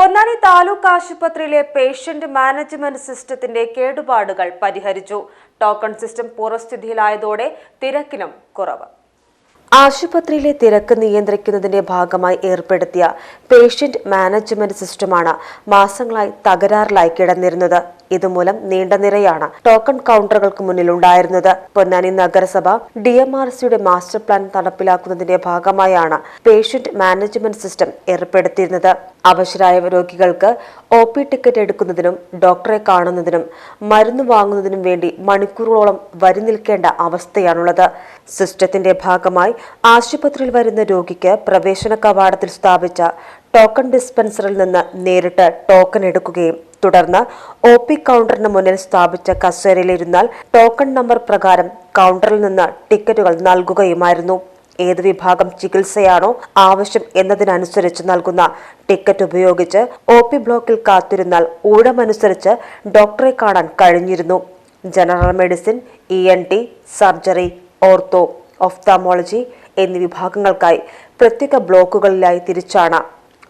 പൊന്നാനി താലൂക്ക് ആശുപത്രിയിലെ patient management സിസ്റ്റത്തിന്റെ കേടുപാടുകൾ പരിഹരിച്ചു. ടോക്കൺ സിസ്റ്റം പൂർവസ്ഥിതിയിലായതോടെ തിരക്കിനും കുറവ്. ആശുപത്രിയിലെ തിരക്ക് നിയന്ത്രിക്കുന്നതിന്റെ ഭാഗമായി ഏർപ്പെടുത്തിയ പേഷ്യന്റ് മാനേജ്മെന്റ് സിസ്റ്റമാണ് മാസങ്ങളായി തകരാറിലായി കിടന്നിരുന്നത്. ഇതുമൂലം നീണ്ട നിരയാണ് ടോക്കൺ കൗണ്ടറുകൾക്ക് മുന്നിലുണ്ടായിരുന്നത്. പൊന്നാനി നഗരസഭ ഡി എം ആർ സിയുടെ മാസ്റ്റർ പ്ലാൻ നടപ്പിലാക്കുന്നതിന്റെ ഭാഗമായാണ് പേഷ്യന്റ് മാനേജ്മെന്റ് സിസ്റ്റം ഏർപ്പെടുത്തിയിരുന്നത്. അവശരായ രോഗികൾക്ക് ഒ പി ടിക്കറ്റ് എടുക്കുന്നതിനും ഡോക്ടറെ കാണുന്നതിനും മരുന്ന് വാങ്ങുന്നതിനും വേണ്ടി മണിക്കൂറുകളോളം വരി നിൽക്കേണ്ട അവസ്ഥയാണുള്ളത്. സിസ്റ്റത്തിന്റെ ഭാഗമായി ആശുപത്രിയിൽ വരുന്ന രോഗിക്ക് പ്രവേശന കവാടത്തിൽ സ്ഥാപിച്ച ടോക്കൺ ഡിസ്പെൻസറിൽ നിന്ന് നേരിട്ട് ടോക്കൺ എടുക്കുകയും തുടർന്ന് ഒ പി കൗണ്ടറിന് മുന്നിൽ സ്ഥാപിച്ച കസേരയിലിരുന്നാൽ ടോക്കൺ നമ്പർ പ്രകാരം കൗണ്ടറിൽ നിന്ന് ടിക്കറ്റുകൾ നൽകുകയുമായിരുന്നു. ഏത് വിഭാഗം ചികിത്സയാണോ ആവശ്യം എന്നതിനനുസരിച്ച് നൽകുന്ന ടിക്കറ്റ് ഉപയോഗിച്ച് ഒ പി ബ്ലോക്കിൽ കാത്തിരുന്നാൽ ഊഴമനുസരിച്ച് ഡോക്ടറെ കാണാൻ കഴിഞ്ഞിരുന്നു. General medicine E N T surgery ortho ophthalmology എന്നീ വിഭാഗങ്ങൾക്കായി പ്രത്യേക ബ്ലോക്കുകളിലായി തിരിച്ചാണ്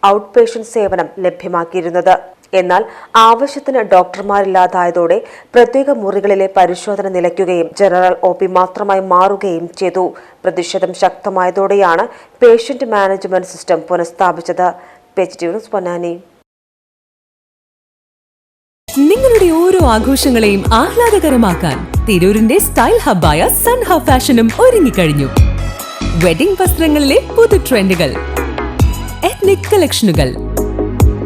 ഔട്ട് പേഷ്യന്റ് സേവനം ലഭ്യമാക്കിയിരുന്നത്. എന്നാൽ ആവശ്യത്തിന് ഡോക്ടർമാരില്ലാതായതോടെ പ്രത്യേക മുറികളിലെ പരിശോധന നിലയ്ക്കുകയും ജനറൽ ഒ പി മാത്രമായി മാറുകയും ചെയ്തു. പ്രതിഷേധം ശക്തമായതോടെയാണ് പേഷ്യന്റ് മാനേജ്മെന്റ് സിസ്റ്റം പുനഃസ്ഥാപിച്ചത്. പൊന്നാനി. നിങ്ങളുടെ ഓരോ ആഘോഷങ്ങളെയും ആഹ്ലാദകരമാക്കാൻ തിരൂരിന്റെ സ്റ്റൈൽ ഹബ്ബായ സൺ ഹബ് ഫാഷനും ഒരുങ്ങിക്കഴിഞ്ഞു. വെഡിംഗ് വസ്ത്രങ്ങളിലെ പുതു ട്രെൻഡുകൾ എത്നിക് കളക്ഷനുകൾ